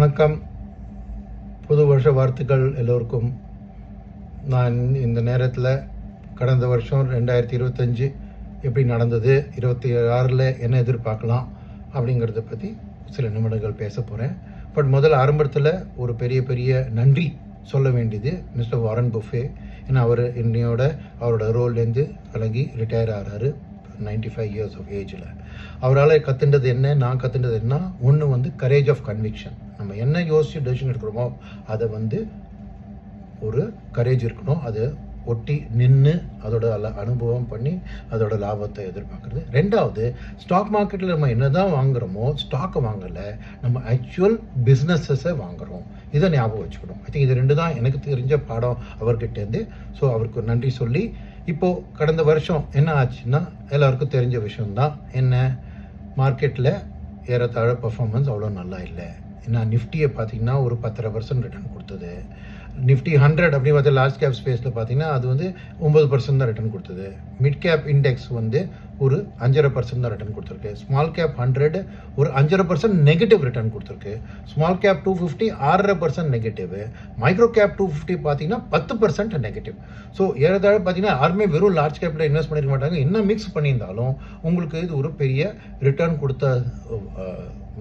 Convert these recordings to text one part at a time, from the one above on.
வணக்கம். புது வருஷ வாழ்த்துக்கள் எல்லோருக்கும். நான் இந்த நேரத்தில் கடந்த வருஷம் ரெண்டாயிரத்தி இருபத்தஞ்சி எப்படி நடந்தது இருபத்தி ஆறில் என்ன எதிர்பார்க்கலாம் அப்படிங்கிறத பற்றி சில நிமிடங்கள் பேச போகிறேன் பட் முதல்ல ஆரம்பத்தில் ஒரு பெரிய பெரிய நன்றி சொல்ல வேண்டியது மிஸ்டர் வாரன் புஃபே. ஏன்னா அவர் என்னையோட அவரோட ரோல்லேருந்து விலகி ரிட்டையர் ஆகிறாரு நைன்டி ஃபைவ் இயர்ஸ் ஆஃப் ஏஜில் அவரால் கற்றுண்டது என்ன நான் கற்றுண்டது என்ன ஒன்று வந்து கரேஜ் ஆஃப் கன்விக்ஷன் நம்ம என்ன யோசிச்சு டெசிஷன் எடுக்கிறோமோ அதை வந்து ஒரு கரேஜ் இருக்கணும். அது ஒட்டி நின்று அதோட அனுபவம் பண்ணி அதோட லாபத்தை எதிர்பார்க்குறது. ரெண்டாவது ஸ்டாக் மார்க்கெட்டில் நம்ம என்ன தான் வாங்குறோமோ ஸ்டாக்கை வாங்கலை நம்ம ஆக்சுவல் பிஸ்னஸஸை வாங்குறோம். இதை ஞாபகம் வச்சுக்கணும். ஐ திங்க் இது ரெண்டு தான் எனக்கு தெரிஞ்ச பாடம் அவர்கிட்டேருந்து ஸோ அவருக்கு நன்றி சொல்லி இப்போது கடந்த வருஷம் என்ன ஆச்சுன்னா எல்லாருக்கும் தெரிஞ்ச விஷயம்தான். என்ன? மார்க்கெட்டில் ஏறத்தாழ பர்ஃபார்மன்ஸ் அவ்வளோ நல்லா இல்லை. ஏன்னா நிஃப்டியை பார்த்தீங்கன்னா ஒரு பத்தரை பர்சன்ட் ரிட்டர்ன் கொடுத்தது. நிஃப்டி ஹண்ட்ரட் அப்படி பார்த்தா லார்ஜ் கேப் ஸ்பேஸில் பார்த்தீங்கன்னா அது வந்து ஒம்பது பர்சன்ட் தான் ரிட்டர்ன் கொடுத்தது. மிட் கேப் இண்டெக்ஸ் வந்து ஒரு அஞ்சரை பர்சன்ட் தான் ரிட்டர்ன் கொடுத்துருக்கு. ஸ்மால் கேப் ஹண்ட்ரட் ஒரு அஞ்சரை பர்சன்ட் நெகட்டிவ் ரிட்டர்ன் கொடுத்துருக்கு. ஸ்மால் கேப் டூ ஃபிஃப்டி ஆறரை percent negative micro cap two fifty பார்த்தீங்கன்னா பத்து பர்சன்ட் நெகட்டிவ் ஸோ ஏறத்தாழ பார்த்தீங்கன்னா யாருமே வெறும் லார்ஜ் கேப்பில் இன்வெஸ்ட் பண்ணிருக்க மாட்டாங்க. என்ன மிக்ஸ் பண்ணியிருந்தாலும் உங்களுக்கு இது ஒரு பெரிய ரிட்டர்ன் கொடுத்த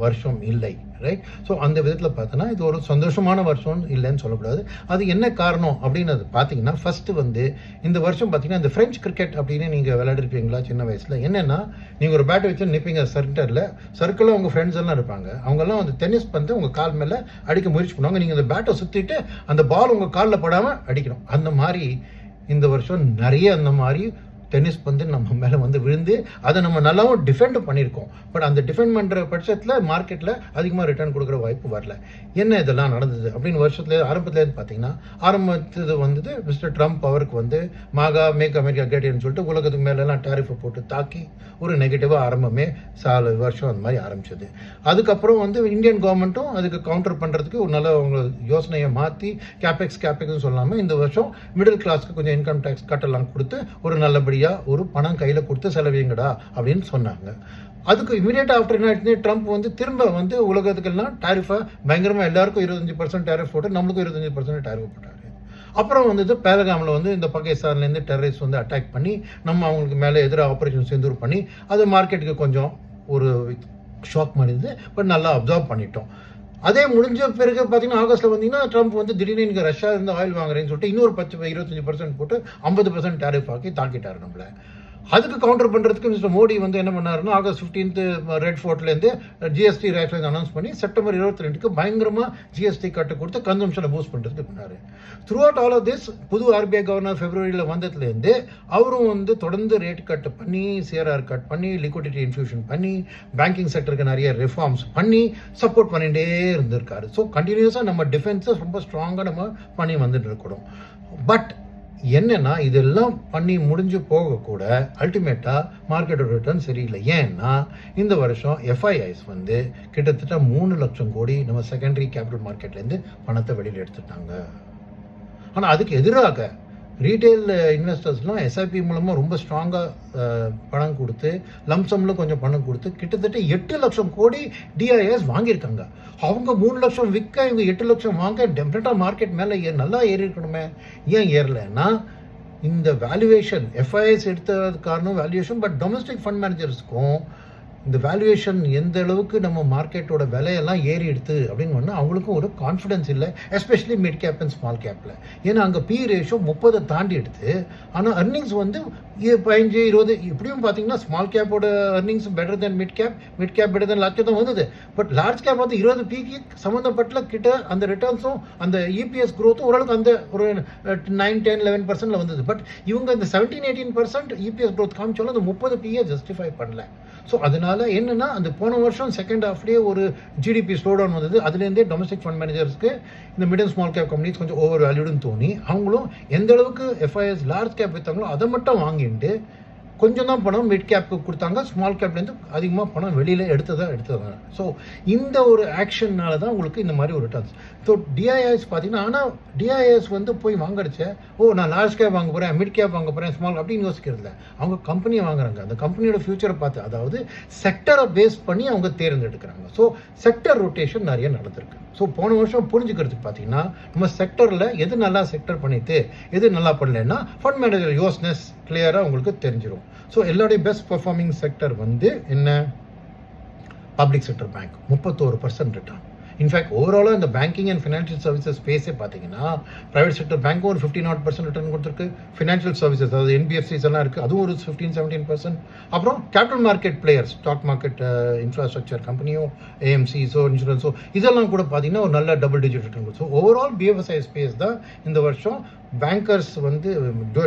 வருஷம் இல்லை ரைட் ஸோ அந்த விதத்தில் பார்த்தோன்னா இது ஒரு சந்தோஷமான வருஷம் இல்லைன்னு சொல்லக்கூடாது. அது என்ன காரணம் அப்படின்னு அது பார்த்தீங்கன்னா ஃபஸ்ட்டு வந்து இந்த வருஷம் பார்த்தீங்கன்னா இந்த ஃப்ரெஞ்ச் கிரிக்கெட் அப்படின்னு நீங்கள் விளையாடிருப்பீங்களா சின்ன வயசில் என்னென்னா நீங்கள் ஒரு பேட் வச்சு நிற்பீங்க சென்டரில் சர்க்கிளில் உங்கள் ஃப்ரெண்ட்ஸ் எல்லாம் இருப்பாங்க. அவங்கெல்லாம் வந்து டென்னிஸ் பந்து உங்கள் கால் மேலே அடிக்க முயற்சி பண்ணுவாங்க. நீங்கள் அந்த பேட்டை சுற்றிட்டு அந்த பால் உங்கள் காலில் படாமல் அடிக்கணும். அந்த மாதிரி இந்த வருஷம் நிறைய அந்த மாதிரி டென்னிஸ் பந்து நம்ம மேலே வந்து விழுந்து அதை நம்ம நல்லாவும் டிஃபெண்ட் பண்ணியிருக்கோம். பட் அந்த டிஃபெண்ட் பண்ணுற பட்சத்தில் மார்க்கெட்டில் அதிகமாக ரிட்டர்ன் கொடுக்குற வாய்ப்பு வரல. என்ன இதெல்லாம் நடந்தது? அப்படின்னு வருஷத்துல ஆரம்பத்துலேருந்து பார்த்தீங்கன்னா ஆரம்பத்தது வந்தது மிஸ்டர் ட்ரம்ப் அவருக்கு வந்து மாகா மேக் அமெரிக்கா கேட்டின்னு சொல்லிட்டு உலகத்துக்கு மேலெல்லாம் டேரிஃபை போட்டு தாக்கி ஒரு நெகட்டிவாக ஆரம்பமே சால வருஷம் அந்த மாதிரி ஆரம்பிச்சது. அதுக்கப்புறம் வந்து இந்தியன் கவர்மெண்ட்டும் அதுக்கு கவுண்டர் பண்ணுறதுக்கு ஒரு நல்ல அவங்க யோசனையை மாற்றி கேபெக்ஸ் கேபெக்ஸ்னு சொல்லாமல் இந்த வருஷம் மிடில் கிளாஸ்க்கு கொஞ்சம் இன்கம் டேக்ஸ் கட்டெல்லாம் கொடுத்து ஒரு நல்லபடியாக ஒரு பணம் கையில் கொடுத்து செலவிங்கடா அப்படின்னு சொன்னாங்க. அதுக்கு இமீடியட் ஆஃப்டர் என்ன ஆயிடுச்சு ட்ரம்ப் வந்து திரும்ப வந்து உலகத்துக்கெல்லாம் டேரிஃபை பயங்கரமாக எல்லாருக்கும் இருபத்தஞ்சி பர்சன்ட் டேரிஃப் போட்டு நம்மளுக்கும் இருபத்தஞ்சி பர்சன்ட் டேரிஃப் போட்டார். அப்புறம் வந்து பேலகாமில் வந்து இந்த பாகிஸ்தான்லேருந்து டெரரிஸ்ட் வந்து அட்டாக் பண்ணி நம்ம அவங்களுக்கு மேலே எதிராக ஆப்ரேஷன் செந்தூர் பண்ணி அது மார்க்கெட்டுக்கு கொஞ்சம் ஒரு ஷாக் பண்ணிது பட் நல்லா அப்சர்வ் பண்ணிட்டோம். அதே முடிஞ்ச பிறகு பார்த்தீங்கன்னா ஆகஸ்ட்டில் வந்தீங்கன்னா ட்ரம்ப் வந்து திடீர்னு இங்கே ரஷ்யா இருந்து ஆயில் வாங்குறேன்னு சொல்லிட்டு இன்னொரு பத்து இருபத்தஞ்சி பர்சன்ட் போட்டு ஐம்பது பர்சன்ட் டேரிஃப் ஆக்கி தாக்கிட்டாரு நம்மள. அதுக்கு கவுண்டர் பண்ணுறதுக்கு மிஸ்டர் மோடி வந்து என்ன பண்ணாருன்னா ஆகஸ்ட் ஃபிஃப்டீன்த்து ரெட் ஃபோர்ட்லேருந்து ஜிஎஸ்டி ரேட்லேருந்து அனௌன்ஸ் பண்ணி செப்டம்பர் இருபத்தி ரெண்டுக்கு பயங்கரமாக ஜிஎஸ்டி கட்டு கொடுத்து கன்சம்ஷனை பூஸ்ட் பண்ணுறதுக்கு பண்ணார். Throughout all of this புது ஆர்பிஐ கவர்னர் ஃபெப்ரவரியில் வந்ததுலேருந்து அவரும் வந்து தொடர்ந்து ரேட் கட் பண்ணி சிஆர்ஆர் கட் பண்ணி லிக்விடிட்டி இன்ஃபியூஷன் பண்ணி பேங்கிங் செக்டருக்கு நிறைய ரிஃபார்ம்ஸ் பண்ணி சப்போர்ட் பண்ணிகிட்டே இருந்திருக்காரு. ஸோ கண்டினியூஸாக நம்ம டிஃபென்ஸை ரொம்ப ஸ்ட்ராங்காக நம்ம பண்ணி வந்துட்டு இருக்கணும். பட் என்னன்னா இதெல்லாம் பண்ணி முடிஞ்சு போக கூட அல்டிமேட்டாக மார்க்கெட்டோட ரிட்டர்ன் சரியில்லை. ஏன்னா இந்த வருஷம் எஃப்ஐஐஸ் வந்து கிட்டத்தட்ட மூணு லட்சம் கோடி நம்ம செகண்டரி கேபிட்டல் மார்க்கெட்லேருந்து பணத்தை வெளியில் எடுத்துட்டாங்க. ஆனால் அதுக்கு எதிராக ரீட்டைல் இன்வெஸ்டர்ஸ்லாம் எஸ்ஐபி மூலமாக ரொம்ப ஸ்ட்ராங்காக பணம் கொடுத்து லம்சம்ல கொஞ்சம் பணம் கொடுத்து கிட்டத்தட்ட எட்டு லட்சம் கோடி டிஐஎஸ் வாங்கியிருக்காங்க. அவங்க மூணு லட்சம் விற்க இவங்க எட்டு லட்சம் வாங்க டெஃபினட்டாக மார்க்கெட் மேலே ஏ நல்லா ஏறி இருக்கணுமே. ஏன் ஏறலைன்னா இந்த வேல்யூவேஷன் எஃப்ஐஎஸ் எடுத்தது காரணம் வேல்யூவேஷன் பட் டொமஸ்டிக் ஃபண்ட் மேனேஜர்ஸ்க்கும் இந்த வேல்யூவேஷன் எந்த அளவுக்கு நம்ம மார்க்கெட்டோட விலையெல்லாம் ஏறி எடுத்து அப்படின்னு சொன்னால் அவங்களுக்கும் ஒரு கான்ஃபிடன்ஸ் இல்லை especially mid cap and small கேப்பில் ஏன்னா அங்கே பி ரேஷியோ முப்பதை தாண்டி எடுத்து ஆனால் அர்னிங்ஸ் வந்து பதினஞ்சு இருபது இப்படியும் பார்த்தீங்கன்னா small கேப்போட earnings better then mid cap mid cap better then large தான் வந்தது. பட் லார்ஜ் கேப் வந்து இருபது பிக்கு சம்மந்தப்பட்ட கிட்ட அந்த ரிட்டர்ன்ஸும் அந்த இபிஎஸ் க்ரோத்தும் ஓரளவுக்கு அந்த ஒரு நைன் டென் லெவன் பர்சன்ட்டில் வந்தது. பட் இவங்க இந்த seventeen eighteen percent EPS growth காமிச்சாலும் அந்த முப்பது பிஏ ஜஸ்டிஃபை பண்ணல. ஸோ அதனால என்னென்னா அந்த போன வருஷம் செகண்ட் ஹாஃப்லேயே ஒரு ஜிடிபி ஸ்லோ டவுன் வந்தது. அதுலேருந்தே டொமஸ்டிக் ஃபண்ட் மேனேஜர்ஸ்க்கு இந்த mid and small cap companies கொஞ்சம் ஓவர் வேல்யூடுன்னு தோணி அவங்களும் எந்த அளவுக்கு எஃப்ஐஎஸ் லார்ஜ் கேப் விற்றாங்களோ அதை மட்டும் வாங்கிட்டு கொஞ்சம் தான் பணம் மிட் கேப்க்கு கொடுத்தாங்க. ஸ்மால் கேப்லேருந்து அதிகமாக பணம் வெளியில் எடுத்ததாக எடுத்ததாங்க ஸோ இந்த ஒரு ஆக்ஷன்னால தான் உங்களுக்கு இந்த மாதிரி ஒரு ரிட்டர்ன்ஸ் ஸோ டிஐஎஸ் பார்த்தீங்கன்னா ஆனால் டிஐஎஸ் வந்து போய் வாங்கடிச்ச ஓ நான் லார்ஜ் கேப் வாங்க போகிறேன் மிட் கேப் வாங்க போகிறேன் ஸ்மால் அப்படின்னு யோசிக்கிறதில்ல அவங்க கம்பெனியை வாங்குறாங்க. அந்த கம்பெனியோட ஃபியூச்சரை பார்த்து அதாவது செக்டரை பேஸ் பண்ணி அவங்க தேர்ந்தெடுக்கிறாங்க. ஸோ செக்டர் ரொட்டேஷன் நிறைய நடந்திருக்கு. ஸோ போன வருஷம் புரிஞ்சுக்கிறதுக்கு பார்த்தீங்கன்னா நம்ம செக்டரில் எது நல்லா செக்டர் பண்ணிட்டு எது நல்லா பண்ணலன்னா ஃபண்ட் மேனேஜர் யோஸ்னஸ் கிளியராக உங்களுக்கு தெரிஞ்சிடும் ஸோ எல்லாருடைய பெஸ்ட் பெர்ஃபார்மிங் செக்டர் வந்து என்ன? பப்ளிக் செக்டர் பேங்க் முப்பத்தோரு பர்சன்ட் ரிட்டர்ன் இன்ஃபேக்ட் ஓவராலாக இந்த பேங்கிங் அண்ட் ஃபினான்ஷியல் சர்வீசஸ் ஸ்பேஸே பார்த்தீங்கன்னா ப்ரைவேட் செக்டர் பேங்க்கும் ஒரு ஃபிஃப்டி நாட் பர்சன்ட் ரிட்டர்ன் கொடுத்துருக்கு. ஃபினான்ஷியல் சர்வீசஸ் அதாவது என்பிஎஃப்சிஸ் எல்லாம் இருக்குது அதுவும் ஒரு ஃபிஃப்டீன் செவன்டீன் பர்சன்ட் அப்புறம் capital market players stock market infrastructure கம்பெனியோ ஏஎம்சிஸோ இன்சூரன்ஸோ இதெல்லாம் கூட பார்த்தீங்கன்னா ஒரு நல்ல டபுள் டிஜிட் ரிட்டர்ன் கொடுத்து. ஓவரால் பிஎஃப்எஸ்ஐ ஸ்பேஸ் தான் இந்த வருஷம் பேங்கர்ஸ் வந்து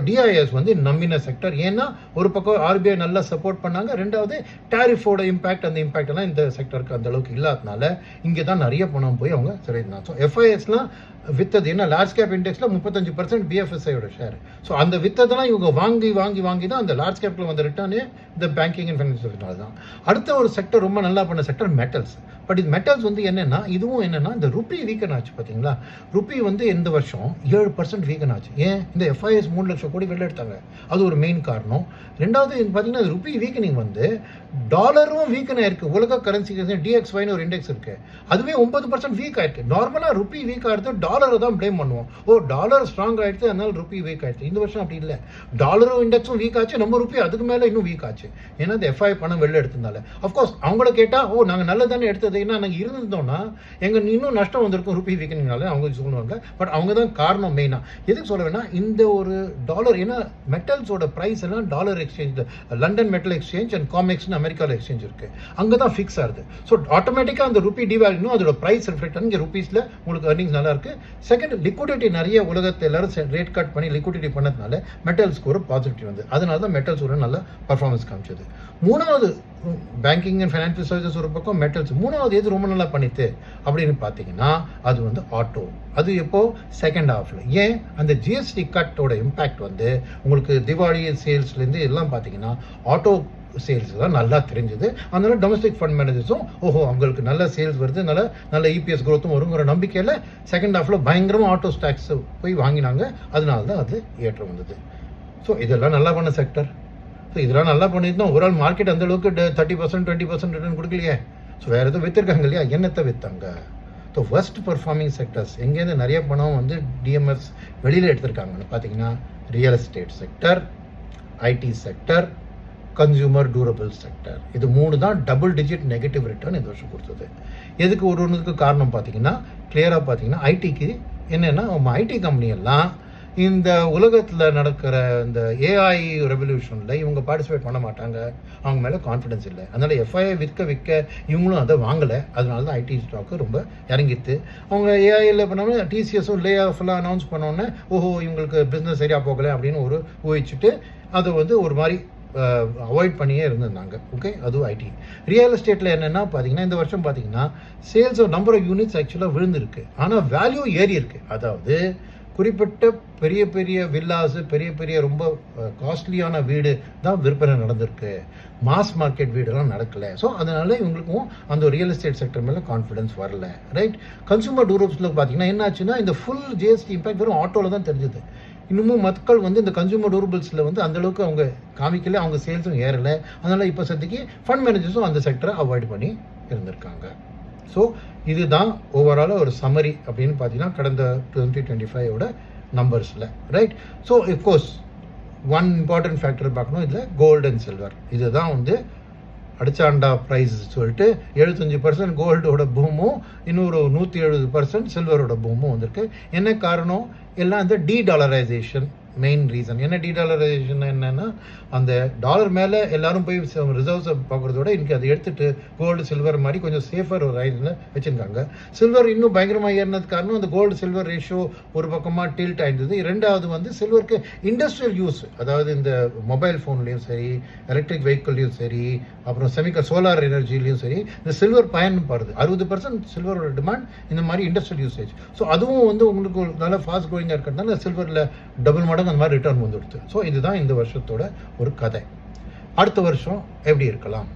டிஐஎஸ் வந்து நம்பின செக்டர் ஏன்னா ஒரு பக்கம் ஆர்பிஐ நல்லா சப்போர்ட் பண்ணாங்க ரெண்டாவது டேரிஃபோட இம்பாக்ட் அந்த இம்பாக்ட் எல்லாம் இந்த செக்டருக்கு அந்த அளவுக்கு இல்லாதனால இங்கே தான் நிறைய பணம் போய் அவங்க சிறையிருந்தாங்க ஸோ எஃப்ஐஎஸ்லாம் வித்தது ஏன்னா லார்ஜ் கேப் இண்டெக்ஸில் முப்பத்தஞ்சு பர்சன்ட் பிஎஃப்எஸ்ஐயோட ஷேர் ஸோ அந்த வித்ததெல்லாம் இவங்க வாங்கி வாங்கி வாங்கி தான் அந்த லார்ஜ் கேப்பில் வந்த ரிட்டர்னே இந்த பேங்கிங் அண்ட் ஃபைனான்சியல் தான். அடுத்த ஒரு செக்டர் ரொம்ப நல்லா பண்ண செக்டர் மெட்டல்ஸ் பட் இது மெட்டல்ஸ் வந்து என்னென்னா இதுவும் என்னென்னா இந்த ருப்பி வீக்கன் ஆச்சு பார்த்தீங்களா ருப்பி வந்து இந்த வருஷம்? ஏழு பர்சன்ட் வீக்கன் ஆச்சு. ஏன்? இந்த எஃப்ஐஎஸ் மூணு லட்சம் கோடி வெளில எடுத்தாங்க. அது ஒரு மெயின் காரணம். ரெண்டாவது பார்த்தீங்கன்னா ருப்பி வீக்கனிங் வந்து டாலரும் வீக்கன் ஆயிருக்கு. உலக கரன்சி டிஎக்ஸ்ஒய்னு ஒரு இண்டெக்ஸ் இருக்கு. அதுவே ஒன்பது பர்சன்ட் வீக் ஆயிருக்கு. நார்மலாக ருப்பி வீக் ஆகிறது டாலரை தான் ப்ளேம் பண்ணுவோம். ஓ டாலர் ஸ்ட்ராங் ஆயிடுச்சு அதனால ருப்பி வீக் ஆயிடுச்சு. இந்த வருஷம் அப்படி இல்லை. டாலரும் இண்டெக்ஸும் வீக் ஆச்சு. நம்ம ருப்பி அதுக்கு மேலே இன்னும் வீக் ஆச்சு. ஏன்னா இந்த எஃப்ஐ பணம் வெளில எடுத்ததுனால. அஃப்கோர்ஸ் அவங்கள கேட்டால் ஓ நாங்கள் நல்லதானே எடுத்தது? பார்த்தீங்கன்னா நாங்கள் இருந்திருந்தோம்னா எங்கள் இன்னும் நஷ்டம் வந்திருக்கும் ருப்பி வீக்கனிங்னால அவங்க சொல்லுவாங்க. பட் அவங்க தான் காரணம் மெயினாக எதுக்கு சொல்ல வேணா இந்த ஒரு டாலர் ஏன்னா மெட்டல்ஸோட ப்ரைஸ் எல்லாம் dollar exchange London metal exchange and காமெக்ஸ்னு அமெரிக்காவில் எக்ஸ்சேஞ்ச் இருக்கு. அங்கே தான் ஃபிக்ஸ் ஆகுது ஸோ ஆட்டோமேட்டிக்காக அந்த ருபி டிவேல்யூனும் அதோட ப்ரைஸ் ரிஃப்ளெக்ட் இங்கே ருபீஸில் உங்களுக்கு அர்னிங்ஸ் நல்லா இருக்கு. செகண்ட் லிக்விடிட்டி நிறைய உலகத்தை எல்லாரும் ரேட் கட் பண்ணி லிக்விடிட்டி பண்ணதுனால மெட்டல்ஸ்க்கு ஒரு பாசிட்டிவ் வந்து. அதனால தான் மெட்டல்ஸ் ஒரு நல்ல பர்ஃபார்மன்ஸ் காமிச்சது. மூணாவது பேங்கிங் அண்ட் ஃபைனான்சியல் சர்வீசஸ் ஒரு பக்கம் மெட்டல்ஸ் மூணாவது எது ரொம்ப நல்லா பண்ணித்து அப்படின்னு பார்த்தீங்கன்னா அது வந்து ஆட்டோ அது எப்போ? செகண்ட் ஹாஃபில் ஏன்? அந்த ஜிஎஸ்டி கட்டோட இம்பேக்ட் வந்து உங்களுக்கு திவாலி சேல்ஸ்லேருந்து எல்லாம் பார்த்தீங்கன்னா ஆட்டோ சேல்ஸ் தான் நல்லா தெரிஞ்சது. அதனால டொமஸ்டிக் ஃபண்ட் மேனேஜர்ஸும் ஓஹோ அவங்களுக்கு நல்ல சேல்ஸ் வருது நல்ல நல்ல இபிஎஸ் க்ரோத்தும் வருங்கிற நம்பிக்கையில் செகண்ட் ஹாஃப்ல பயங்கரமாக ஆட்டோ ஸ்டாக்ஸ் போய் வாங்கினாங்க. அதனால தான் அது ஏற்றம் வந்தது. ஸோ இதெல்லாம் நல்லா பண்ண செக்டர் ஸோ இதெல்லாம் நல்லா பண்ணியிருந்தோம் ஒரு ஆள் மார்க்கெட் அந்த அளவுக்கு thirty percent twenty percent return கொடுக்கலையே. ஸோ வேறு எதுவும் விற்றுருக்காங்க இல்லையா? என்னத்தை விற்றாங்க ஸோ ஃபர்ஸ்ட் பர்ஃபார்மிங் செக்டர்ஸ் எங்கேருந்து நிறைய பணம் வந்து டிஎம்எஸ் வெளியில் எடுத்திருக்காங்கன்னு பார்த்தீங்கன்னா real estate sector IT sector consumer durable sector இது மூணு தான் டபுள் டிஜிட் நெகட்டிவ் ரிட்டர்ன் இந்த வருஷம் கொடுத்தது. எதுக்கு ஒரு ஒன்றுக்கு காரணம் பார்த்தீங்கன்னா கிளியராக பார்த்தீங்கன்னா ஐடிக்கு என்னென்னா நம்ம ஐடி கம்பெனி எல்லாம் இந்த உலகத்தில் நடக்கிற இந்த ஏஐ ரெவல்யூஷனில் இவங்க பார்ட்டிசிபேட் பண்ண மாட்டாங்க. அவங்க மேலே கான்ஃபிடன்ஸ் இல்லை. அதனால் எஃப்ஐஐ விற்க விற்க இவங்களும் அதை வாங்கலை. அதனால தான் ஐடி ஸ்டாக்கு ரொம்ப இறங்கிடுது அவங்க ஏஐயில் பண்ணாமல் டிசிஎஸும் லே ஆஃப்லாம் அனௌன்ஸ் பண்ணோன்னே ஓஹோ இவங்களுக்கு பிஸ்னஸ் சரியாக போகலை அப்படின்னு ஒரு ஊகிச்சுட்டு அதை வந்து ஒரு மாதிரி அவாய்ட் பண்ணியே இருந்திருந்தாங்க. ஓகே அதுவும் ஐடி ரியல் எஸ்டேட்டில் என்னென்னா பார்த்தீங்கன்னா இந்த வருஷம் பார்த்தீங்கன்னா சேல்ஸ் நம்பர் ஆஃப் யூனிட்ஸ் ஆக்சுவலாக விழுந்திருக்கு. ஆனால் வேல்யூ ஏறி இருக்குது அதாவது குறிப்பிட்ட பெரிய பெரிய வில்லாஸு பெரிய பெரிய ரொம்ப காஸ்ட்லியான வீடு தான் விற்பனை நடந்திருக்கு. மாஸ் மார்க்கெட் வீடெல்லாம் நடக்கலை. ஸோ அதனால் இவங்களுக்கும் அந்த ரியல் எஸ்டேட் செக்டர் மேலே கான்ஃபிடன்ஸ் வரல. ரைட் கன்சூமர் டூரப்ஸில் பார்த்தீங்கன்னா என்னாச்சுன்னா இந்த ஃபுல் ஜிஎஸ்டி இம்பாக்ட் வெறும் ஆட்டோவில் தான் தெரிஞ்சது. இன்னமும் மக்கள் வந்து இந்த கன்சூமர் டூரபிள்ஸில் வந்து அந்தளவுக்கு அவங்க காமிக்கல அவங்க சேல்ஸும் ஏறலை. அதனால் இப்போ சத்திக்கு ஃபண்ட் மேனேஜர்ஸும் அந்த செக்டரை அவாய்ட் பண்ணி இருந்திருக்காங்க. ஸோ இதுதான் ஓவராலாக ஒரு சம்மரி அப்படின்னு பார்த்தீங்கன்னா கடந்த டுவெண்ட்டி டுவெண்ட்டி ஃபைவோட நம்பர்ஸில் right so course one important factor பார்க்கணும். இதில் கோல்டு அண்ட் சில்வர் இதுதான் வந்து அடிச்சாண்டா ப்ரைஸ் சொல்லிட்டு எழுபத்தஞ்சி பர்சன்ட் கோல்டோட பூமும் இன்னொரு நூற்றி எழுபது பர்சன்ட் சில்வரோட பூமும் வந்திருக்கு. என்ன காரணம்? எல்லாம் இந்த டீ டாலரைசேஷன் மெயின் ரீசன் என்ன டீடாலரைசேஷன் என்னென்னா அந்த டாலர் மேலே எல்லாரும் போய் ரிசர்வ்ஸை பார்க்குறதோட இன்றைக்கி அதை எடுத்துட்டு கோல்டு சில்வர் மாதிரி கொஞ்சம் சேஃபர் ஒரு ஐடில் வச்சுருக்காங்க. சில்வர் இன்னும் பயங்கரமாக ஏறினது காரணம் அந்த கோல்டு சில்வர் ரேஷியோ ஒரு பக்கமாக டில்ட் ஆயிருந்தது. ரெண்டாவது வந்து சில்வருக்கு இண்டஸ்ட்ரியல் யூஸ் அதாவது இந்த மொபைல் ஃபோன்லேயும் சரி எலக்ட்ரிக் வெஹிக்கிள்லையும் சரி அப்புறம் செமிக்கல் சோலார் எனர்ஜிலையும் சரி இந்த சில்வர் பயன்படுது. அறுபது பர்சன்ட் சில்வரோட டிமாண்ட் இந்த மாதிரி இண்டஸ்ட்ரியல் யூசேஜ் ஸோ அதுவும் வந்து உங்களுக்கு ஒரு நல்ல ஃபாஸ்ட் க்ரோயிங்காக இருக்கிறதுனால சில்வரில் டபுள் மடங்கு அந்த மாதிரி ரிட்டர்ன் வந்துடுச்சு. ஸோ இதுதான் இந்த வருஷத்தோட ஒரு கதை. அடுத்த வருஷம் எப்படி இருக்கலாம்?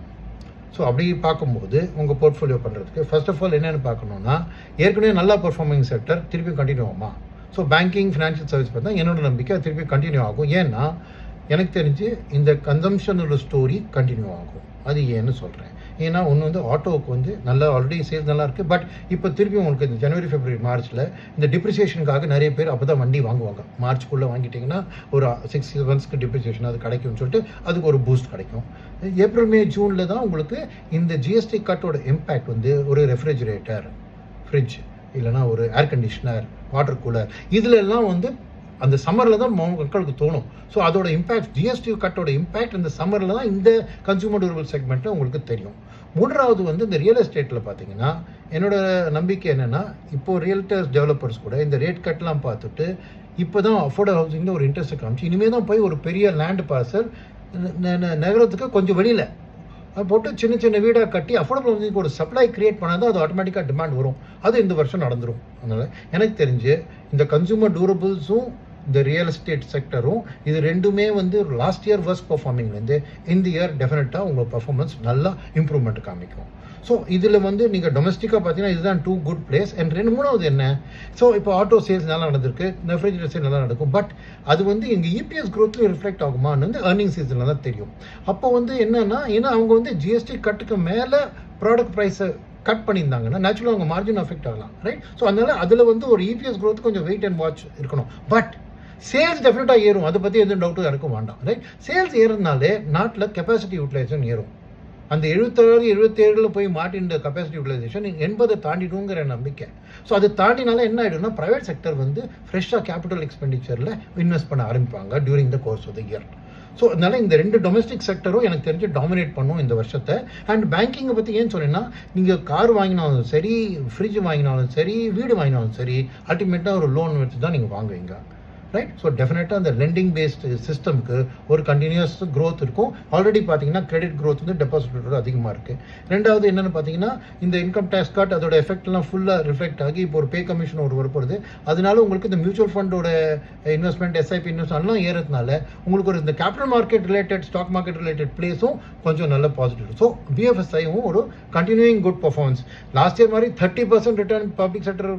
ஸோ அப்படி பார்க்கும்போது உங்கள் போர்ட்ஃபோலியோ பண்ணுறதுக்கு ஃபர்ஸ்ட் ஆஃப் ஆல் என்னென்னு பார்க்கணுன்னா ஏற்கனவே நல்லா பர்ஃபார்மிங் செக்டர் திருப்பி கண்டினியூ ஆகுமா? ஸோ பேங்கிங் ஃபினான்ஷியல் சர்வீஸ் பார்த்தா என்னோட நம்பிக்கை திருப்பி கண்டினியூ ஆகும். ஏன்னா எனக்கு தெரிஞ்சு இந்த கன்சம்ஷனோட ஸ்டோரி கண்டினியூ ஆகும். அது ஏன்னு சொல்கிறேன் ஏன்னா ஒன்று வந்து ஆட்டோவுக்கு வந்து நல்லா ஆல்ரெடி சேல்ஸ் நல்லா இருக்குது பட் இப்போ திருப்பி உங்களுக்கு இந்த ஜனவரி பிப்ரவரி மார்ச்சில் இந்த டிப்ரிசியேஷனுக்காக நிறைய பேர் அப்போ தான் வண்டி வாங்குவாங்க. மார்ச்க்குள்ளே வாங்கிட்டிங்கன்னா ஒரு சிக்ஸ் மந்த்ஸ்க்கு டிப்ரிசியேஷன் அது கிடைக்கும்னு சொல்லிட்டு அதுக்கு ஒரு பூஸ்ட் கிடைக்கும். ஏப்ரல் மே ஜூனில் தான் உங்களுக்கு இந்த ஜிஎஸ்டி கட்டோட இம்பேக்ட் வந்து ஒரு ரெஃப்ரிஜிரேட்டர் ஃப்ரிட்ஜ் இல்லைனா ஒரு ஏர் கண்டிஷனர் வாட்டர் கூலர் இதுல எல்லாம் வந்து அந்த சம்மரில் தான் மக்களுக்கு தோணும். ஸோ அதோட இம்பேக்ட் ஜிஎஸ்டி கட்டோட இம்பேக்ட் இந்த சம்மரில் தான் இந்த கன்சூமர் டியூரபிள் செக்மெண்ட்டில் உங்களுக்கு தெரியும். மூன்றாவது வந்து இந்த ரியல் எஸ்டேட்டில் பார்த்தீங்கன்னா என்னோட நம்பிக்கை என்னென்னா இப்போது ரியல்டர்ஸ் டெவலப்பர்ஸ் கூட இந்த ரேட் கட்லாம் பார்த்துட்டு இப்போ தான் அஃபோர்டபுள் ஹவுசிங்கில் ஒரு இன்ட்ரெஸ்ட் காமிச்சு இனிமேல் தான் போய் ஒரு பெரிய லேண்ட் பார்சல் நகரத்துக்கு கொஞ்சம் வெளியில் அது போட்டு சின்ன சின்ன வீடாக கட்டி அஃபோர்டபுள் ஹவுசிங்க்கு ஒரு சப்ளை கிரியேட் பண்ணால் தான் அது ஆட்டோமேட்டிக்காக டிமாண்ட் வரும். அது இந்த வருஷம் நடந்துரும். அதனால் எனக்கு தெரிஞ்சு இந்த கன்சூமர் டூரபிள்ஸும் இந்த ரியல் எஸ்டேட் செக்டரும் இது ரெண்டுமே வந்து லாஸ்ட் இயர் வர்ஸ்ட் பர்ஃபார்மிங்லேருந்து இந்த இயர் டெஃபினட்டாக உங்கள் பர்ஃபார்மன்ஸ் நல்லா இம்ப்ரூவ்மெண்ட் காமிக்கும். ஸோ இதில் வந்து நீங்கள் டொமஸ்டிக்காக பார்த்தீங்கன்னா இதுதான் டூ குட் பிளேஸ் அண்ட் ரெண்டு மூணாவது என்ன? ஸோ இப்போ ஆட்டோ சேல்ஸ் நல்லா நடந்திருக்கு ரெஃப்ரிஜரேட் சேல் நல்லா நடக்கும். பட் அது வந்து எங்கள் இபிஎஸ் க்ரோத்லையும் ரிஃப்ளெக்ட் ஆகுமான்னு வந்து ஏர்னிங் சீசனில் தான் தெரியும். அப்போ வந்து என்னென்னா ஏன்னா அவங்க வந்து ஜிஎஸ்டி கட்டுக்கு மேலே ப்ராடக்ட் ப்ரைஸை கட் பண்ணியிருந்தாங்கன்னா நேச்சுரலாக அவங்க மார்ஜின் அஃபெக்ட் ஆகலாம் ரைட் ஸோ அதனால் அதில் வந்து ஒரு இபிஎஸ் க்ரோத் கொஞ்சம் வெயிட் அண்ட் வாட்ச் இருக்கணும். பட் சேல்ஸ் டெஃபினட்டாக ஏறும். அதை பற்றி எதுவும் டவுட்டும் யாருக்கும் வேண்டாம். ரைட் சேல்ஸ் ஏறுனாலே நாட்டில் கெப்பாசிட்டி யூட்டிலைசேஷன் ஏறும். அந்த எழுபத்தாறு எழுபத்தேழில் போய் மாட்டின்ற கெப்பாசிட்டி யூட்டிலைசேஷன் எண்பதை தாண்டிடுங்கிற நம்பிக்கை. ஸோ அது தாண்டினால என்ன ஆகிடும்னா ப்ரைவேட் செக்டர் வந்து ஃப்ரெஷ்ஷாக கேபிட்டல் எக்ஸ்பெண்டிச்சரில் இன்வெஸ்ட் பண்ண ஆரம்பிப்பாங்க during the course of the year so அதனால இந்த ரெண்டு டொமஸ்டிக் செக்டரும் எனக்கு தெரிஞ்சு டாமினேட் பண்ணும் இந்த வருஷத்தை. அண்ட் பேங்கிங்கை பற்றி ஏன் சொன்னேன்னா நீங்கள் கார் வாங்கினாலும் சரி ஃப்ரிட்ஜ் வாங்கினாலும் சரி வீடு வாங்கினாலும் சரி அல்டிமேட்டாக ஒரு லோன் வச்சு தான் நீங்கள் வாங்குவீங்க. ரைட் ஸோ டெஃபினட்டாக அந்த லெண்டிங் பேஸ்டு சிஸ்டம்க்கு ஒரு கண்டினியூஸ் க்ரோத் இருக்கும். ஆல்ரெடி பார்த்தீங்கன்னா கிரெடிட் க்ரோத் வந்து டெபாசிட்டோட அதிகமாக இருக்குது ரெண்டாவது என்னென்னு பார்த்தீங்கன்னா இந்த இன்கம் டேக்ஸ் கார்ட் அதோட எஃபெக்ட்லாம் ஃபுல்லாக ரிஃப்ளெக்ட் ஆகி இப்போ ஒரு பே கமிஷன் ஒரு வரப்போகுது அதனால உங்களுக்கு இந்த மியூச்சுவல் ஃபண்டோட இன்வெஸ்ட்மெண்ட் எஸ்ஐபி இன்வெஸ்ட்மெண்ட்லாம் ஏறதுனால உங்களுக்கு ஒரு இந்த capital market related stock market related பிளேஸும் கொஞ்சம் நல்ல பாசிட்டிவ் ஸோ பிஎஃப்எஸ்ஐயும் ஒரு continuing good performance last year மாதிரி thirty percent return public sector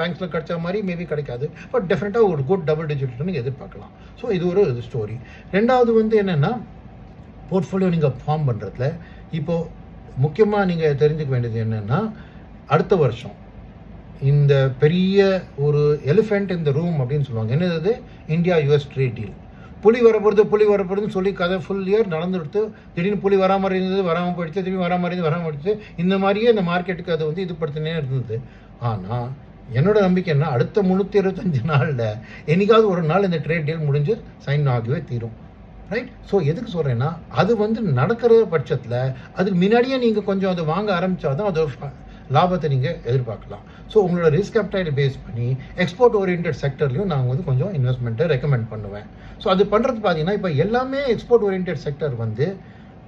பேங்க்ஸில் கிடைச்ச மாதிரி மேபி கிடைக்காது. பட் டெஃபினட்டாக ஒரு குட் டபுள் டிஜிட் நீங்கள் எதிர்பார்க்கலாம். ஸோ இது ஒரு ஸ்டோரி ரெண்டாவது வந்து என்னென்னா போர்ட்ஃபோலியோ நீங்கள் ஃபார்ம் பண்ணுறதுல இப்போது முக்கியமாக நீங்கள் தெரிஞ்சுக்க வேண்டியது என்னென்னா அடுத்த வருஷம் இந்த பெரிய ஒரு எலிஃபெண்ட் இந்த ரூம் அப்படின்னு சொல்லுவாங்க. என்னது இந்தியா யூஎஸ் ட்ரேட் டீல் புலி வரப்போகிறது புலி வரப்போகிறதுன்னு சொல்லி கதை ஃபுல் இயர் நடந்துடுத்து திடீர்னு புலி வராமல் இருந்தது வராமல் போயிடுச்சு திரும்பி வராமல் இருந்தது வராமல் போயிடுச்சு. இந்த மாதிரியே இந்த மார்க்கெட்டுக்கு அதை வந்து இது படுத்தினே இருந்தது. ஆனால் என்னோட நம்பிக்கை என்ன? அடுத்த முந்நூற்றி இருபத்தஞ்சு நாளில் என்னைக்காவது ஒரு நாள் இந்த ட்ரேட் டீல் முடிஞ்சு சைன் ஆகவே தீரும். ரைட் ஸோ எதுக்கு சொல்கிறேன்னா அது வந்து நடக்கிற பட்சத்தில் அதுக்கு முன்னாடியே நீங்கள் கொஞ்சம் அதை வாங்க ஆரம்பித்தாதான் அதோட லாபத்தை நீங்கள் எதிர்பார்க்கலாம். ஸோ உங்களோட ரிஸ்க் கேபிட்டல் பேஸ் பண்ணி எக்ஸ்போர்ட் ஓரியன்ட் செக்டர்லையும் நான் வந்து கொஞ்சம் இன்வெஸ்ட்மெண்ட்டை ரெக்கமெண்ட் பண்ணுவேன். ஸோ அது பண்ணுறது பார்த்தீங்கன்னா இப்போ எல்லாமே எக்ஸ்போர்ட் ஓரியன்ட் செக்டர் வந்து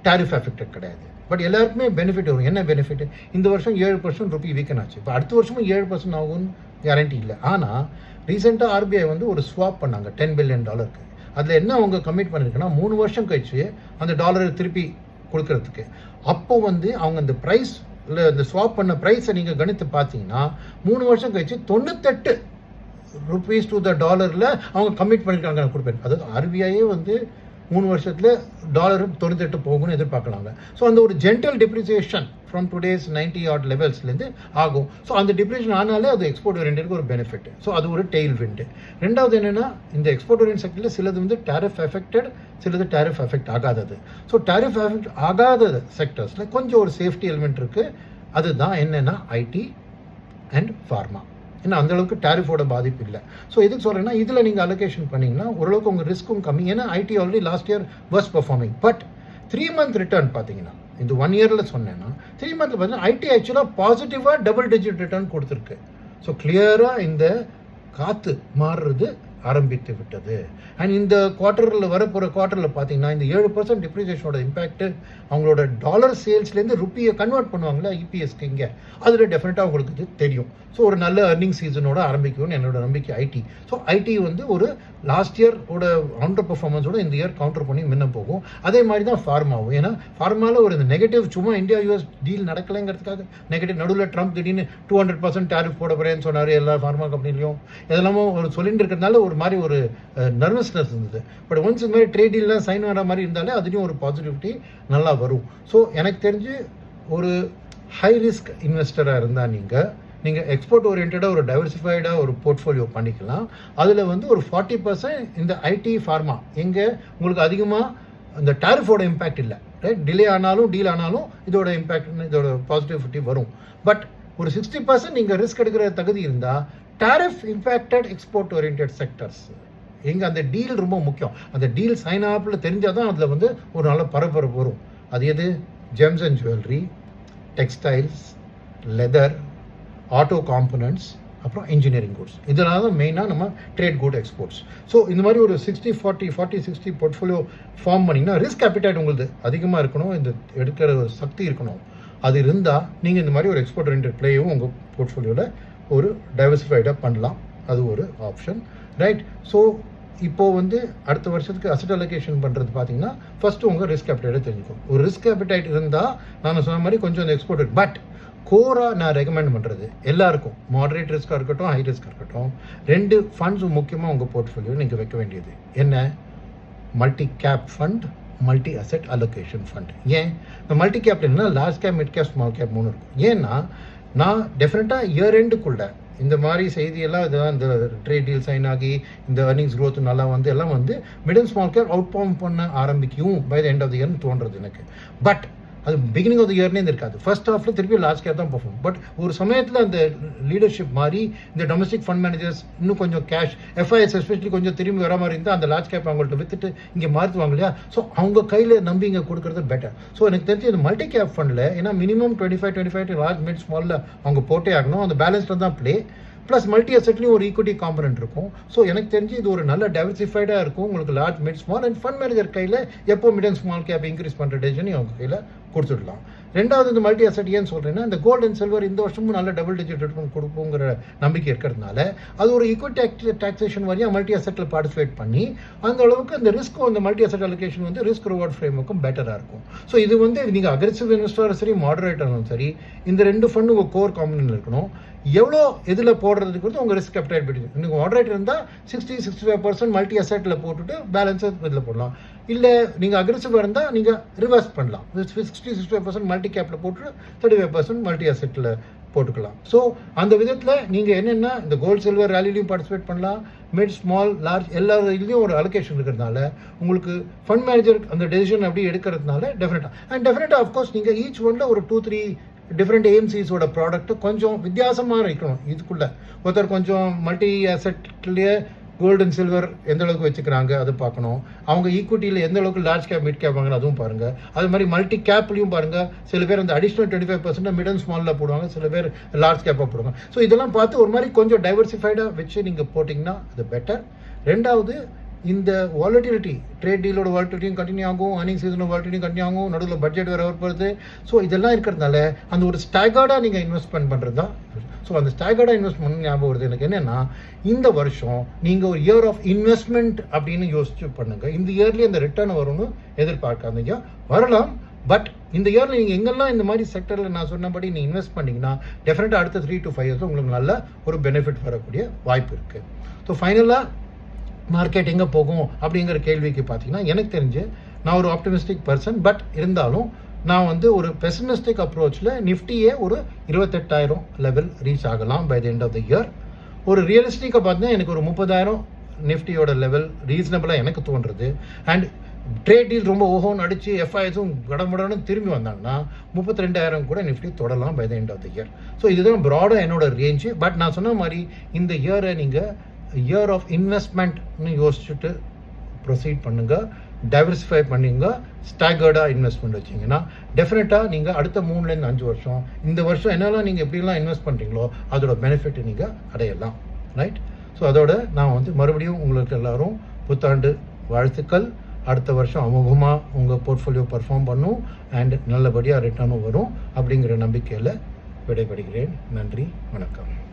டேரிஃப் எஃபெக்டட் கிடையாது. பட் எல்லாருக்குமே பெனிஃபிட் வரும். என்ன பெனிஃபிட் இந்த வருஷம் ஏழு பர்சன்ட் ருபி வீக்கன் ஆச்சு. இப்போ அடுத்த வருஷமும் ஏழு பர்சன்ட் ஆகும்னு கேரண்டி இல்லை. ஆனால் ரீசெண்டாக ஆர்பிஐ வந்து ஒரு ஸ்வாப் பண்ணாங்க. டென் பில்லியன் டாலருக்கு அதில் என்ன அவங்க கமிட் பண்ணியிருக்குன்னா மூணு வருஷம் கழிச்சு அந்த டாலரை திருப்பி கொடுக்கறதுக்கு. அப்போ வந்து அவங்க அந்த ப்ரைஸ் இல்லை இந்த ஸ்வாப் பண்ண ப்ரைஸை நீங்கள் கணித்து பார்த்தீங்கன்னா மூணு வருஷம் கழிச்சு தொண்ணூத்தெட்டு ருபீஸ் டு த டாலரில் அவங்க கமிட் பண்ணியிருக்காங்க கொடுப்பேன். அதாவது ஆர்பிஐயே வந்து மூணு வருஷத்தில் டாலரும் தொண்ணூத்தெட்டு போகும்னு எதிர்பார்க்கலாங்க. ஸோ அந்த ஒரு gentle depreciation from today's ninety odd லெவல்ஸ்லேருந்து ஆகும். ஸோ அந்த டிப்ரிசியேஷன் ஆனாலே அது எக்ஸ்போர்ட் ஓரியன்ட்டுக்கு ஒரு பெனிஃபிட் ஸோ அது ஒரு டெய்ல் விண்டு ரெண்டாவது என்னென்னா இந்த எக்ஸ்போர்ட் ஓரியன்ட் செக்டரில் சிலது வந்து டேரிஃப் எஃபெக்டட் சிலது டேரிஃப் எஃபெக்ட் ஆகாதது. ஸோ டேரிஃப் எஃபெக்ட் ஆகாத செக்டர்ஸில் கொஞ்சம் ஒரு சேஃப்டி எலிமெண்ட் இருக்குது அதுதான் என்னென்னா ஐடி அண்ட் ஃபார்மா ஏன்னா அந்தளவுக்கு டேரிஃபோட பாதிப்பு இல்லை. ஸோ எதுக்கு சொல்கிறேன்னா இதில் நீங்கள் அலோகேஷன் பண்ணிங்கன்னா ஓரளவுக்கு உங்கள் ரிஸ்க்கும் கம்மி. ஏன்னா IT already last year worse performing but three month return பார்த்தீங்கன்னா இந்த ஒன் இயரில் சொன்னேன்னா த்ரீ மந்த் பார்த்தீங்கன்னா ஐடி ஆக்சுவலாக பாசிட்டிவாக டபுள் டிஜிட் ரிட்டர்ன் கொடுத்துருக்கு. ஸோ கிளியராக இந்த காற்று மாறுறது ஆரம்பித்து விட்டது. அண்ட் இந்த குவார்ட்டரில் வரப்போகிற குவார்ட்டரில் பார்த்தீங்கன்னா இந்த ஏழு பர்சன்ட் டிப்ரிசியேஷனோட இம்பேக்ட்டு அவங்களோட டாலர் சேல்ஸ்லேருந்து ருப்பியை கன்வெர்ட் பண்ணுவாங்களா இபிஎஸ்க்கு இங்கே. அதில் டெஃபினட்டாக உங்களுக்கு இது தெரியும். ஸோ ஒரு நல்ல அர்னிங் சீசனோட ஆரம்பிக்கும்னு என்னோட நம்பிக்கை ஐடி ஸோ ஐடி வந்து ஒரு லாஸ்ட் இயர் ஓட கவுண்டர் பர்ஃபார்மன்ஸோட இந்த இயர் கவுண்டர் பண்ணி முன்ன போகும். அதே மாதிரி தான் ஃபார்மாவும் ஏன்னா ஃபார்மாவில் ஒரு இந்த நெகட்டிவ் சும்மா இந்தியா யூஎஸ் டீல் நடக்கலைங்கிறதுக்காக நெகட்டிவ் நடுவில் ட்ரம்ப் திடீர்னு டூ ஹண்ட்ரட் பர்சன்ட் டேரிஃப் போட போகிறேன்னு சொன்னார் எல்லா ஃபார்மா கம்பெனிலையும் இதெல்லாமும் ஒரு சொல்லிட்டு இருக்கிறதுனால ஒரு மாதிரி ஒரு நர்வஸ்னஸ் இருந்தது. பட் ஒன்ஸ் இந்த மாதிரி ட்ரேட் டீல்லாம் சைன் ஆகிற மாதிரி இருந்தாலே அதுலேயும் ஒரு பாசிட்டிவிட்டி நல்லா வரும். ஸோ எனக்கு தெரிஞ்சு ஒரு ஹை ரிஸ்க் இன்வெஸ்டராக இருந்தால் நீங்கள் நீங்கள் எக்ஸ்போர்ட் ஓரியன்டாக ஒரு டைவர்சிஃபைடாக ஒரு போர்ட்ஃபோலியோ பண்ணிக்கலாம். அதில் வந்து ஒரு ஃபார்ட்டி பர்சன்ட் இந்த ஐடி ஃபார்மா எங்கே உங்களுக்கு அதிகமாக இந்த டாரிஃபோட இம்பேக்ட் இல்லை. ரைட் டிலே ஆனாலும் டீல் ஆனாலும் இதோட இம்பேக்ட் இதோட பாசிட்டிவிட்டி வரும். பட் ஒரு சிக்ஸ்டி பர்சன்ட் நீங்கள் ரிஸ்க் எடுக்கிற தகுதி இருந்தால் tariff impacted export orient sectors எங்கே அந்த டீல் ரொம்ப முக்கியம். அந்த டீல் சைன் ஆப்பில் தெரிஞ்சால் தான் அதில் வந்து ஒரு நல்ல பரபரப்பு வரும். அது எது? Gems and jewellery textiles leather auto components அப்புறம் இன்ஜினியரிங் குட்ஸ் இதனால தான் மெயினாக நம்ம ட்ரேட் குட் எக்ஸ்போர்ட்ஸ் ஸோ இந்த மாதிரி ஒரு sixty forty forty sixty portfolio form பண்ணிங்கன்னா ரிஸ்க் கேபிட்டேட் உங்களுக்கு அதிகமாக இருக்கணும். இந்த எடுக்கிற ஒரு சக்தி இருக்கணும். அது இருந்தால் நீங்கள் இந்த மாதிரி ஒரு எக்ஸ்போர்ட் ரெண்டு பிளேயும் உங்கள் போர்ட்ஃபோலியோவில் ஒரு டைவர்சிஃபைடாக பண்ணலாம். அது ஒரு ஆப்ஷன் ரைட் ஸோ இப்போது வந்து அடுத்த வருஷத்துக்கு அசட் அலோகேஷன் பண்ணுறது பார்த்தீங்கன்னா ஃபஸ்ட்டு உங்கள் ரிஸ்க் கேபிட்டேட்டை தெரிஞ்சுக்கும். ஒரு ரிஸ்க் கேபிட்டேட் இருந்தால் நான் சொன்ன மாதிரி கொஞ்சம் அந்த எக்ஸ்போர்ட் பட் கோராக நான் ரெக்கமெண்ட் பண்ணுறது எல்லாருக்கும். மாடரேட் ரிஸ்க்காக இருக்கட்டும் ஹை ரிஸ்க்காக இருக்கட்டும். ரெண்டு ஃபண்ட்ஸும் முக்கியமாக உங்கள் போர்ட்ஃபோலியோ நீங்கள் வைக்க வேண்டியது. என்ன? Multi cap fund multi asset allocation fund ஏன்? இந்த மல்டி கேப் என்ன large cap mid cap small cap மூணு இருக்கும். ஏன்னா நான் டெஃபினட்டாக இயர் எண்டுக்குள்ளே இந்த மாதிரி செய்தியெல்லாம் இதெல்லாம் இந்த ட்ரேட் டீல் சைன் ஆகி இந்த அர்னிங்ஸ் க்ரோத் நல்லா வந்து எல்லாம் வந்து middle small cap outperform பண்ண ஆரம்பிக்கும் பை த எண்ட் ஆஃப் இயர்னு தோன்றது எனக்கு. பட் அது பிகினிங் ஆஃப் த இயர்னே இருக்காது. ஃபர்ஸ்ட் ஹாஃப்ல திருப்பி லாஸ்ட் இயர் தான் பர்ஃபார்ம் பட் ஒரு சமயத்தில் அந்த லீடர்ஷிப் மாதிரி இந்த டொமஸ்டிக் ஃபண்ட் மேனேஜர்ஸ் இன்னும் கொஞ்சம் கேஷ் எஃப்ஐஎஸ் எஸ்பெஷலி கொஞ்சம் திரும்பி வர மாதிரி இருந்தால் அந்த லார்ஜ் கேப் அவங்கள்ட்ட வித்துட்டு இங்கே மாற்றுவாங்க இல்லையா? ஸோ அவங்க கையில் நம்பி இங்கே கொடுக்குறது பெட்டர் ஸோ எனக்கு தெரிஞ்சு இந்த மல்டி கேப் ஃபண்டில் ஏன்னா minimum twenty five twenty five large mid ஸ்மாலில் அவங்க போட்டே ஆகணும். அந்த பேலன்ஸில் தான் ப்ளே ப்ளஸ் மல்டி அசெட்லையும் ஒரு ஈக்விட்டி காம்பனன்ட் இருக்கும். ஸோ எனக்கு தெரிஞ்சு இது ஒரு நல்ல டைவர்சிஃபைடாக இருக்கும். உங்களுக்கு large mid small and fund manager கையில் எப்போ mid and small cap increase பண்ணுற டெசிஷனையும் அவங்க கையில் கொடுத்துடலாம். ரெண்டாவது இந்த மல்டி அசெட் ஏன்னு சொல்கிறேன்னா இந்த கோல்டு அண்ட் சில்வர் இந்த வருஷமும் நல்ல டபுள் டிஜிட் ரிட்டர்ன் கொடுக்குங்கிற நம்பிக்கை இருக்கிறதுனால அது ஒரு ஈக்குவிட்டி டாக்ஸேஷன் வழியாக மல்டி அசெட்டில் பார்ட்டிசிபேட் பண்ணி அந்த அளவுக்கு அந்த ரிஸ்க்கும் அந்த மல்டி அசெட் அலோகேஷன் வந்து ரிஸ்க் ரிவார்ட் ஃப்ரேமுக்கும் பெட்டராக இருக்கும். ஸோ இது வந்து நீங்கள் அக்ரெசிவ் இன்வெஸ்டரும் சரி மாடரேட்டரும் சரி இந்த ரெண்டு ஃபண்டு உங்கள் கோர் காம்பனில் இருக்கணும். எவ்வளோ இதில் போடுறதுக்கு வந்து உங்கள் ரிஸ்க் கேபிட்டல் பிடிக்கும் நீங்கள் ஆட்ரேட் இருந்தால் sixty sixty five percent multi அசெட்டில் போட்டுட்டு பேலன்ஸை இதில் போடலாம். இல்லை நீங்கள் அக்ரெசிவாக இருந்தால் நீங்கள் ரிவர்ஸ் பண்ணலாம். Sixty sixty five percent multi கேப்பில் போட்டு தேர்ட்டி ஃபைவ் பர்சன்ட் மல்டி அசெட்டில் போட்டுக்கலாம். ஸோ அந்த விதத்தில் நீங்கள் என்னென்னா இந்த கோல்டு சில்வர் ரேலிலையும் பார்ட்டிசிபேட் பண்ணலாம். மிட் ஸ்மால் லார்ஜ் எல்லா இதுலேயும் ஒரு அலோகேஷன் இருக்கிறதுனால உங்களுக்கு ஃபண்ட் மேனேஜர் அந்த டெசிஷன் அப்படி எடுக்கிறதுனால டெஃபினட்டாக அண்ட் டெஃபினட்டாக அஃப்கோர்ஸ் நீங்கள் ஈச் ஒன்ல ஒரு டூ த்ரீ டிஃப்ரெண்ட் ஏஎம்சிஸோட ப்ராடக்ட்டு கொஞ்சம் வித்தியாசமாக இருக்கணும். இதுக்குள்ள ஒருத்தர் கொஞ்சம் மல்டி அசட்லேயே கோல்டு அண்ட் சில்வர் எந்த அளவுக்கு வச்சுக்கிறாங்க அது பார்க்கணும். அவங்க ஈக்விட்டியில் எந்த அளவுக்கு லார்ஜ் கேப் மிட் கேப் வாங்கணும் அதுவும் பாருங்கள் அது மாதிரி மல்டி கேப்லையும் பாருங்க. சில பேர் அந்த additional twenty five percent mid and ஸ்மாலில் போடுவாங்க சில பேர் லார்ஜ் கேப்பாக போடுவாங்க. ஸோ இதெல்லாம் பார்த்து ஒரு மாதிரி கொஞ்சம் டைவர்சிஃபைடாக வச்சு நீங்கள் போட்டிங்கன்னா அது பெட்டர் ரெண்டாவது இந்த வாலட்டிலிட்டி ட்ரேட் டீலோட வாலட்டிலிட்டியும் கண்டினியூ ஆகும் அர்னிங் சீசனோட வாலட்டிலிட்டியும் கண்டினியூ ஆகும் நடுவில் பட்ஜெட் வேறு வரப்போகுது. ஸோ இதெல்லாம் இருக்கிறதுனால அந்த ஒரு ஸ்டாகர்டாக நீங்கள் இன்வெஸ்ட்மெண்ட் பண்ணுறது தான். ஸோ அந்த ஸ்டாகர்டாக இன்வெஸ்ட்மெண்ட் ஞாபகம் வருது எனக்கு என்னென்னா இந்த வருஷம் நீங்கள் ஒரு இயர் ஆஃப் இன்வெஸ்ட்மெண்ட் அப்படின்னு யோசிச்சு பண்ணுங்கள் இந்த இயர்லேயே அந்த ரிட்டர்ன் வரும்னு எதிர்பார்க்காதீங்க. வரலாம் பட் இந்த இயரில் நீங்கள் எங்கெல்லாம் இந்த மாதிரி செக்டரில் நான் சொன்னபடி நீங்கள் இன்வெஸ்ட் பண்ணிங்கன்னா டெஃபினட்டாக அடுத்த த்ரீ டு ஃபைவ் இயர்ஸ் உங்களுக்கு நல்ல ஒரு பெனிஃபிட் வரக்கூடிய வாய்ப்பு இருக்குது ஸோ ஃபைனலாக மார்க்கெட் எங்கே போகும் அப்படிங்கிற கேள்விக்கு பார்த்தீங்கன்னா எனக்கு தெரிஞ்சு நான் ஒரு ஆப்டிமிஸ்டிக் பர்சன் பட் இருந்தாலும் நான் வந்து ஒரு பெசமிஸ்டிக் அப்ரோச்சில் நிஃப்டியே ஒரு இருபத்தெட்டாயிரம் லெவல் ரீச் ஆகலாம் by the end of the year ஒரு ரியலிஸ்டிக்காக பார்த்தீங்கன்னா எனக்கு ஒரு முப்பதாயிரம் நிஃப்டியோட லெவல் ரீசனபிளாக எனக்கு தோன்றுறது அண்ட் ட்ரேட் டீல் ரொம்ப ஓஹோன்னு அடித்து எஃப்ஐஎஸும் கடமுடனும் திரும்பி வந்தாங்கன்னா முப்பத்தி ரெண்டாயிரம் கூட Nifty தொடலாம் by the end of the year so இதுதான் ப்ராடாக என்னோட ரேஞ்சு பட் நான் சொன்ன மாதிரி இந்த இயரை நீங்கள் இயர் ஆஃப் இன்வெஸ்ட்மெண்ட்னு யோசிச்சுட்டு ப்ரொசீட் பண்ணுங்கள் டைவர்சிஃபை பண்ணிங்க. ஸ்டாகர்டாக இன்வெஸ்ட்மெண்ட் வச்சிங்கன்னா டெஃபினட்டாக நீங்கள் அடுத்த மூணுலேருந்து அஞ்சு வருஷம் இந்த வருஷம் என்னெல்லாம் நீங்கள் எப்படிலாம் இன்வெஸ்ட் பண்ணுறீங்களோ அதோட பெனிஃபிட் நீங்கள் அடையலாம். ரைட் ஸோ அதோட நான் வந்து மறுபடியும் உங்களுக்கு எல்லோரும் புத்தாண்டு வாழ்த்துக்கள். அடுத்த வருஷம் அமோகமாக உங்கள் போர்ட்ஃபோலியோ பர்ஃபார்ம் பண்ணும் அண்ட் நல்லபடியாக ரிட்டர்னும் வரும் அப்படிங்கிற நம்பிக்கையில் விடைபெறுகிறேன். நன்றி. வணக்கம்.